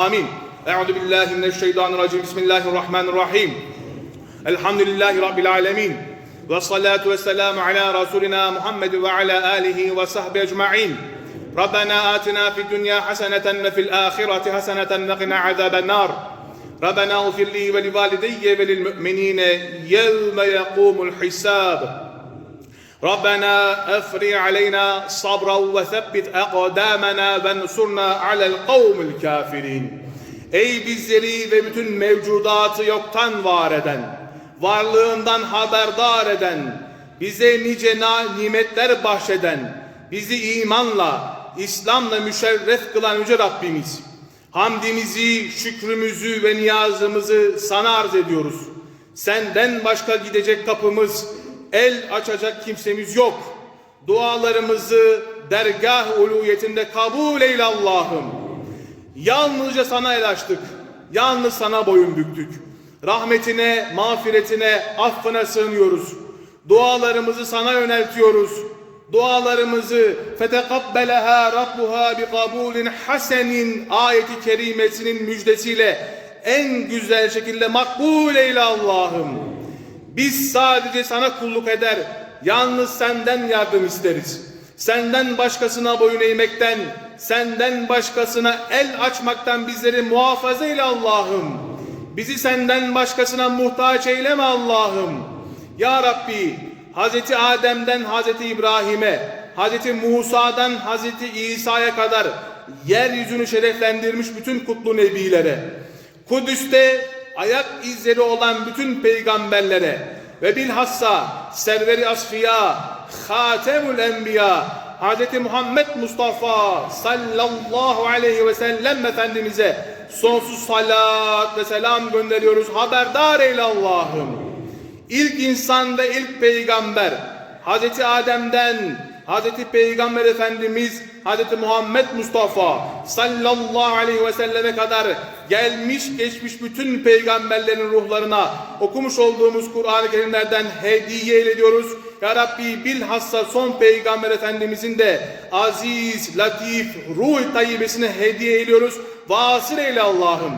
آمين. أعوذ بالله من الشيطان الرجيم. بسم الله الرحمن الرحيم. الحمد لله رب العالمين. والصلاة والسلام على رسولنا محمد وعلى آله وصحبه أجمعين. ربنا آتنا في الدنيا حسنة وفي الآخرة حسنة وقنا عذاب النار. ربنا اغفر لي ولوالدي وللمؤمنين يوم يقوم الحساب. ربنا افرغ علينا صبرا وثبت اقدامنا وانصرنا على القوم الكافرين. Ey bizleri ve bütün mevcudatı yoktan var eden, varlığından haberdar eden, bize nice na- nimetler bahşeden, bizi imanla, İslam'la müşerref kılan Yüce Rabbimiz. Hamdimizi, şükrümüzü ve niyazımızı sana arz ediyoruz. Senden başka gidecek kapımız, el açacak kimsemiz yok. Dualarımızı dergah uluyetinde kabul eyle Allah'ım. Yalnızca sana el açtık. Yalnız sana boyun büktük. Rahmetine, mağfiretine, affına sığınıyoruz. Dualarımızı sana yöneltiyoruz. Dualarımızı fetekabbeleha rabbuha bi kabulin hasenin ayeti kerimesinin müjdesiyle en güzel şekilde makbul eyle Allah'ım. Biz sadece sana kulluk eder, yalnız senden yardım isteriz. Senden başkasına boyun eğmekten, senden başkasına el açmaktan bizleri muhafaza eyle Allah'ım. Bizi senden başkasına muhtaç eyleme Allah'ım. Ya Rabbi, Hazreti Adem'den Hazreti İbrahim'e, Hazreti Musa'dan Hazreti İsa'ya kadar yeryüzünü şereflendirmiş bütün kutlu nebilere, Kudüs'te ayak izleri olan bütün peygamberlere ve bilhassa serveri asfiya, hatemül enbiya, Hz. Muhammed Mustafa sallallahu aleyhi ve sellem Efendimiz'e sonsuz salat ve selam gönderiyoruz. Haberdar eyle Allah'ım. İlk insan ve ilk peygamber Hz. Adem'den Hz. Peygamber Efendimiz Hz. Muhammed Mustafa sallallahu aleyhi ve selleme kadar gelmiş geçmiş bütün peygamberlerin ruhlarına okumuş olduğumuz Kur'an-ı Kerimlerden hediye ediyoruz. Ya Rabbi bilhassa son peygamber efendimizin de aziz, latif, ruh tayyibesine hediye ediyoruz. Vasıl eyle Allah'ım.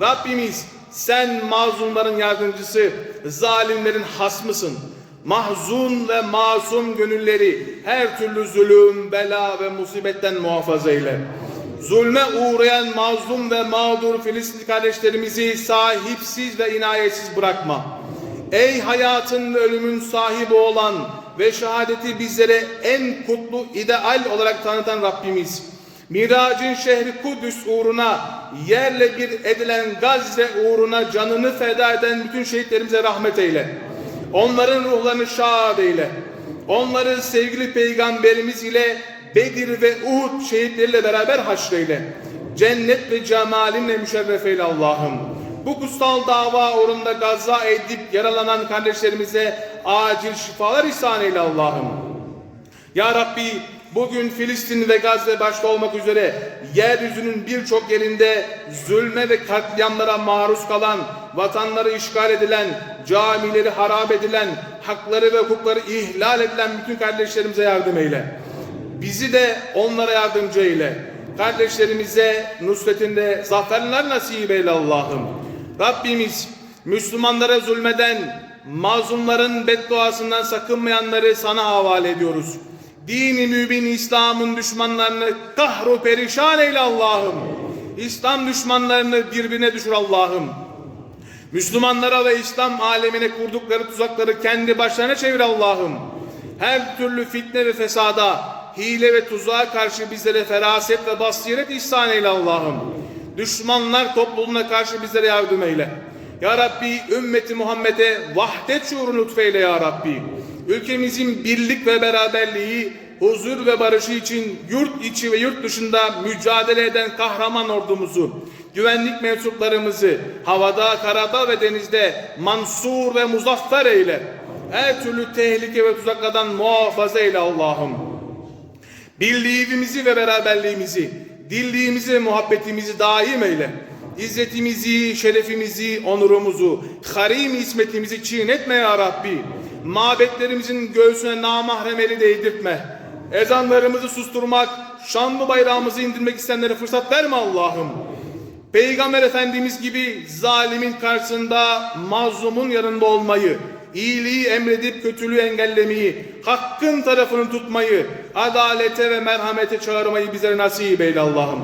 Rabbimiz sen mazlumların yardımcısı, zalimlerin hasmısın. Mahzun ve masum gönülleri her türlü zulüm, bela ve musibetten muhafaza eyle. Zulme uğrayan mazlum ve mağdur Filistin kardeşlerimizi sahipsiz ve inayetsiz bırakma. Ey hayatın ve ölümün sahibi olan ve şehadeti bizlere en kutlu ideal olarak tanıtan Rabbimiz. Miracın şehri Kudüs uğruna, yerle bir edilen Gazze uğruna canını feda eden bütün şehitlerimize rahmet eyle. Onların ruhlarını şad eyle. Onları sevgili peygamberimiz ile Bedir ve Uhud şehitleriyle beraber haşreyle. Cennet ve cemalinle müşerref eyle Allah'ım. Bu kutsal dava uğrunda gaza edip yaralanan kardeşlerimize acil şifalar ihsan eyle Allah'ım. Ya Rabbi bugün Filistin ve Gazze başta olmak üzere yeryüzünün birçok yerinde zulme ve katliamlara maruz kalan, vatanları işgal edilen, camileri harap edilen, hakları ve hukukları ihlal edilen bütün kardeşlerimize yardım eyle. Bizi de onlara yardımcı eyle. Kardeşlerimize nusretinde zaferler nasip eyle Allah'ım. Rabbimiz Müslümanlara zulmeden, mazlumların bedduasından sakınmayanları sana havale ediyoruz. Dini mübin İslam'ın düşmanlarını kahru perişan eyle Allah'ım. İslam düşmanlarını birbirine düşür Allah'ım. Müslümanlara ve İslam alemine kurdukları tuzakları kendi başlarına çevir Allah'ım. Her türlü fitne ve fesada, hile ve tuzağa karşı bizlere feraset ve basiret ihsan eyle Allah'ım. Düşmanlar topluluğuna karşı bizlere yardım eyle. Ya Rabbi ümmeti Muhammed'e vahdet şuuru lütfeyle ya Rabbi. Ülkemizin birlik ve beraberliği, huzur ve barışı için yurt içi ve yurt dışında mücadele eden kahraman ordumuzu, güvenlik mensuplarımızı havada, karada ve denizde mansur ve muzaffer eyle. Her türlü tehlike ve tuzaklardan muhafaza eyle Allah'ım. Birliğimizi ve beraberliğimizi, dilliğimizi ve muhabbetimizi daim eyle. İzzetimizi, şerefimizi, onurumuzu, harim ismetimizi çiğnetme ya Rabbi. Mabetlerimizin göğsüne namahrem eli değdirtme. Ezanlarımızı susturmak, şanlı bayrağımızı indirmek isteyenlere fırsat verme Allah'ım. Peygamber Efendimiz gibi zalimin karşısında mazlumun yanında olmayı, iyiliği emredip kötülüğü engellemeyi, hakkın tarafını tutmayı, adalete ve merhamete çağırmayı bize nasip eyle Allah'ım.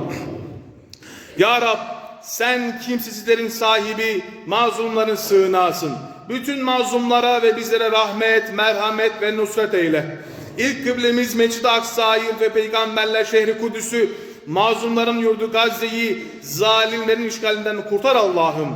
Ya Rab sen kimsesizlerin sahibi, mazlumların sığınağısın. Bütün mazlumlara ve bizlere rahmet, merhamet ve nusret eyle. İlk kıblemiz Mescid-i Aksa'yı ve peygamberler şehri Kudüs'ü, mazlumların yurdu Gazze'yi, zalimlerin işgalinden kurtar Allah'ım.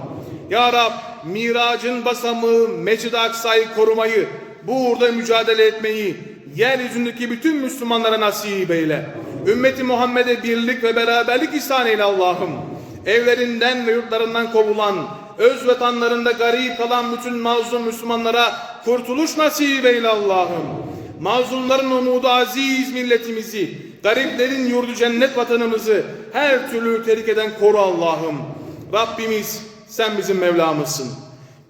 Ya Rab miracın basamağı Mescid-i Aksa'yı korumayı, bu uğurda mücadele etmeyi, yeryüzündeki bütün Müslümanlara nasip eyle. Ümmeti Muhammed'e birlik ve beraberlik ihsan eyle Allah'ım. Evlerinden ve yurtlarından kovulan, öz vatanlarında garip kalan bütün mazlum Müslümanlara kurtuluş nasip eyle Allah'ım. Mazlumların umudu aziz milletimizi, gariplerin yurdu cennet vatanımızı her türlü tehlikeden koru Allah'ım. Rabbimiz sen bizim Mevlamızsın.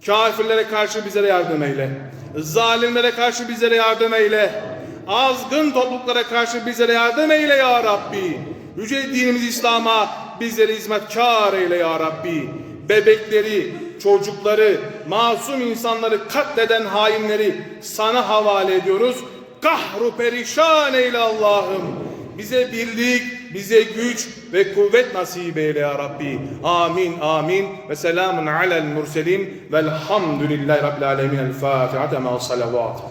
Kafirlere karşı bizlere yardım eyle. Zalimlere karşı bizlere yardım eyle. Azgın topluluklara karşı bizlere yardım eyle ya Rabbi. Yüce dinimiz İslam'a bizleri hizmetkar eyle ya Rabbi. Bebekleri, çocukları, masum insanları katleden hainleri sana havale ediyoruz. Kahru perişan eyle Allah'ım. Bize birlik, bize güç ve kuvvet nasip eyle ya Rabbi. Amin, amin. Ve selamun alel murselin. Velhamdülillahi Rabbil alemin. El Fatiha. Ma salavat.